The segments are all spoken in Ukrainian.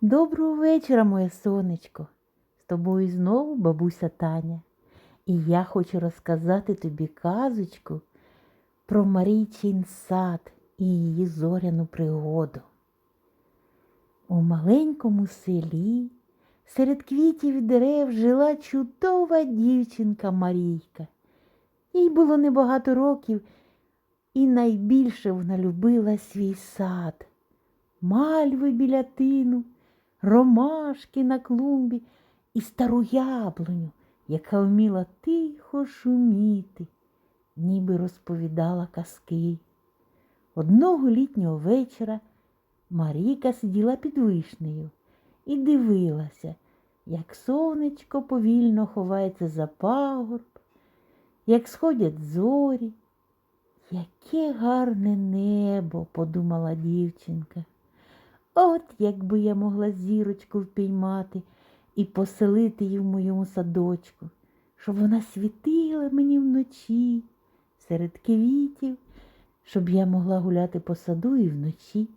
Доброго вечора, моє сонечко. З тобою знову бабуся Таня. І я хочу розказати тобі казочку про Марійчин сад і її зоряну пригоду. У маленькому селі серед квітів і дерев жила чудова дівчинка Марійка. Їй було небагато років, і найбільше вона любила свій сад. Мальви біля тину, ромашки на клумбі і стару яблуню, яка вміла тихо шуміти, ніби розповідала казки. Одного літнього вечора Марійка сиділа під вишнею і дивилася, як сонечко повільно ховається за пагорб, як сходять зорі. Яке гарне небо, подумала дівчинка. От якби я могла зірочку впіймати і поселити її в моєму садочку, щоб вона світила мені вночі серед квітів, щоб я могла гуляти по саду і вночі.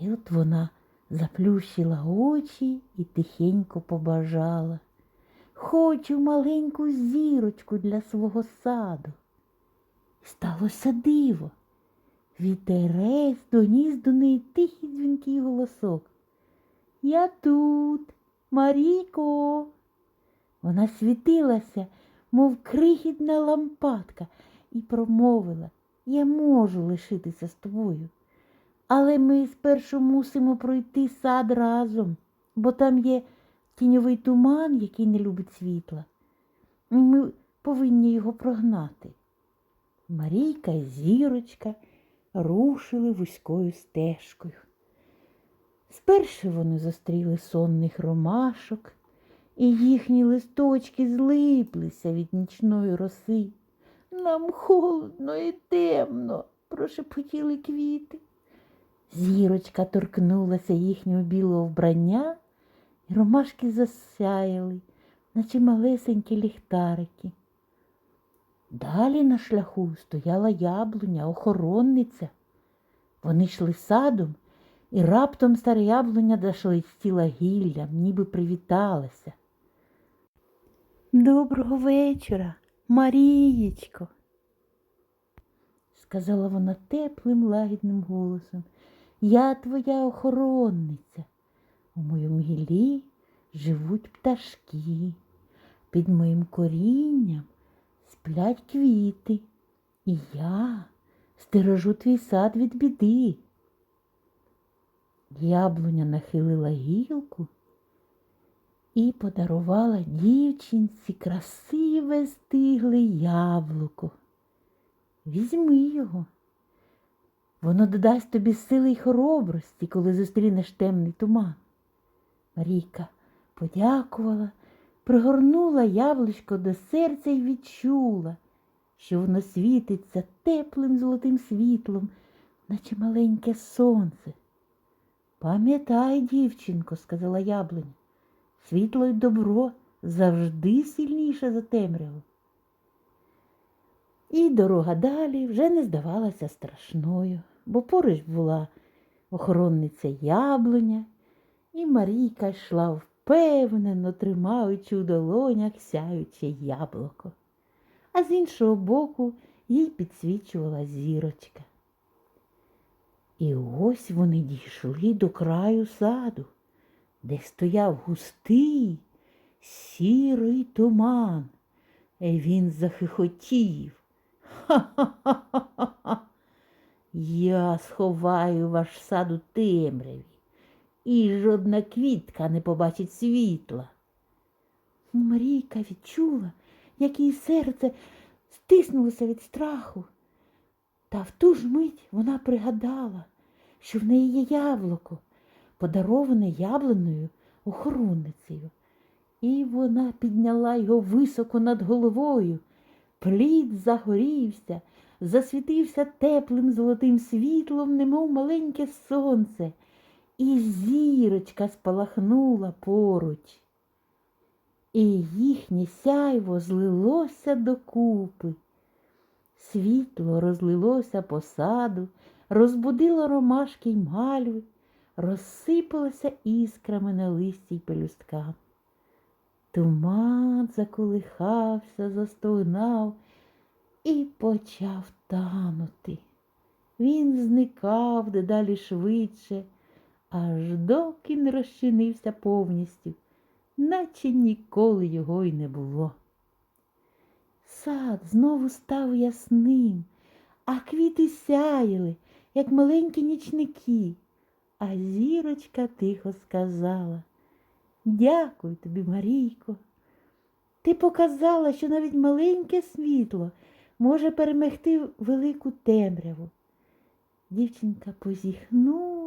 І от вона заплющила очі і тихенько побажала. Хочу маленьку зірочку для свого саду. Сталося диво. Вітерець доніс до неї тихий дзвінкий голосок. Я тут, Марійко. Вона світилася, мов крихітна лампадка, і промовила Я можу лишитися з тобою. Але ми спершу мусимо пройти сад разом, бо там є тіньовий туман, який не любить світла. І ми повинні його прогнати. Марійка зірочка рушили вузькою стежкою. Спершу вони зустріли сонних ромашок, і їхні листочки злиплися від нічної роси. Нам холодно і темно, прошепотіли квіти. Зірочка торкнулася їхнього білого вбрання, і ромашки засяяли, наче малесенькі ліхтарики. Далі на шляху стояла яблуня, охоронниця. Вони йшли садом, і раптом стара яблуня зашелестіла гіллям, ніби привіталася. Доброго вечора, Марієчко, сказала вона теплим, лагідним голосом. Я твоя охоронниця. У моєму гілі живуть пташки. Під моїм корінням сплять квіти, і я стережу твій сад від біди. Яблуня нахилила гілку і подарувала дівчинці красиве стигле яблуко. Візьми його. Воно додасть тобі сили й хоробрості, коли зустрінеш темний туман. Марійка подякувала, пригорнула яблучко до серця і відчула, що воно світиться теплим золотим світлом, наче маленьке сонце. Пам'ятай, дівчинко, сказала яблуня, світло й добро завжди сильніше за темряву. І дорога далі вже не здавалася страшною, бо поруч була охоронниця яблуня, і Марійка йшла впевнено, тримаючи у долонях сяюче яблуко, а з іншого боку їй підсвічувала зірочка. І ось вони дійшли до краю саду, де стояв густий сірий туман. І він захихотів. Ха-ха-ха-ха-ха. Я сховаю ваш сад у темряві, і жодна квітка не побачить світла. Марійка відчула, як її серце стиснулося від страху. Та в ту ж мить вона пригадала, що в неї є яблуко, подароване яблуною охоронницею, і вона підняла його високо над головою. Плід загорівся, засвітився теплим золотим світлом, немов маленьке сонце, і зірочка спалахнула поруч. І їхнє сяйво злилося докупи. Світло розлилося по саду, розбудило ромашки й мальви, розсипалося іскрами на листі й пелюстках. Туман заколихався, застогнав і почав танути. Він зникав дедалі швидше, аж доки не розчинився повністю, наче ніколи його й не було. Сад знову став ясним, а квіти сяяли, як маленькі нічники, а зірочка тихо сказала Дякую тобі, Марійко. Ти показала, що навіть маленьке світло може перемогти велику темряву. Дівчинка позіхнула,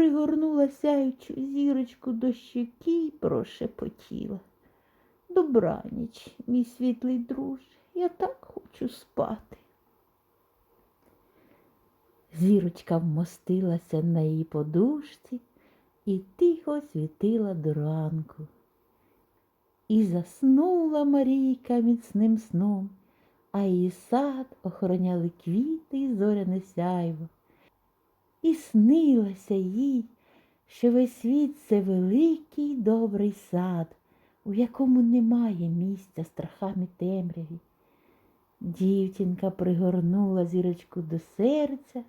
пригорнула сяючу зірочку до щоки й прошепотіла. Добраніч, мій світлий друже, я так хочу спати. Зірочка вмостилася на її подушці і тихо світила до ранку. І заснула Марійка міцним сном, а її сад охороняли квіти і зоряне сяйво. І снилося їй, що весь світ це великий добрий сад, у якому немає місця страхам і темряві. Дівчинка пригорнула зірочку до серця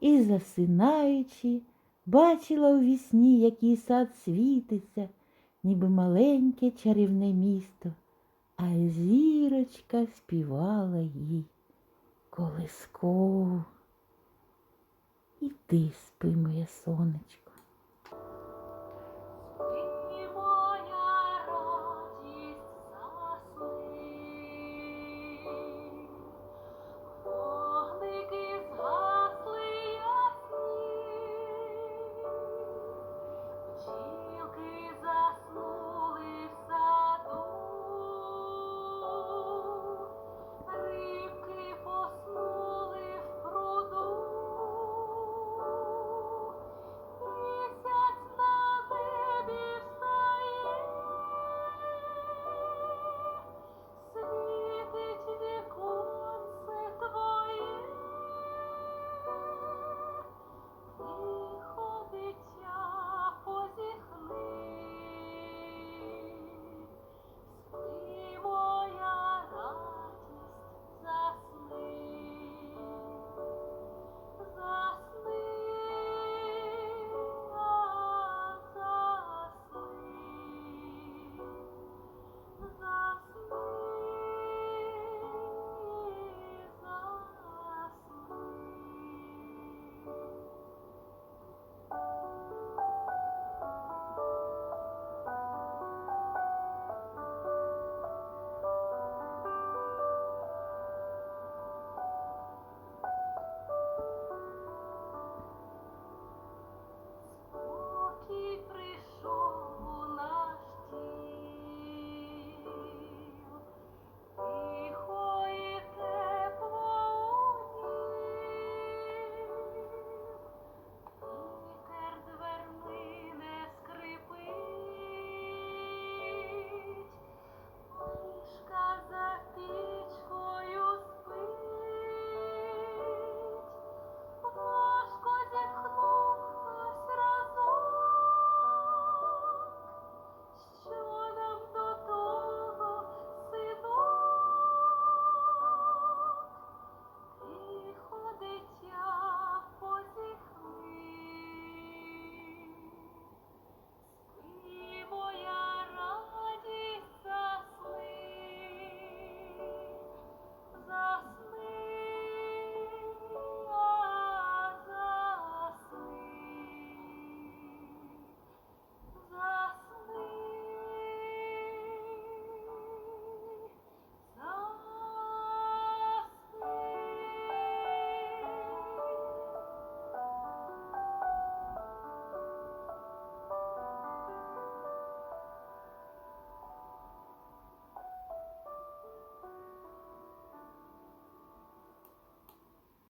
і, засинаючи, бачила у вісні, який сад світиться, ніби маленьке чарівне місто, а зірочка співала їй колискову. І ти спи, моє сонечко.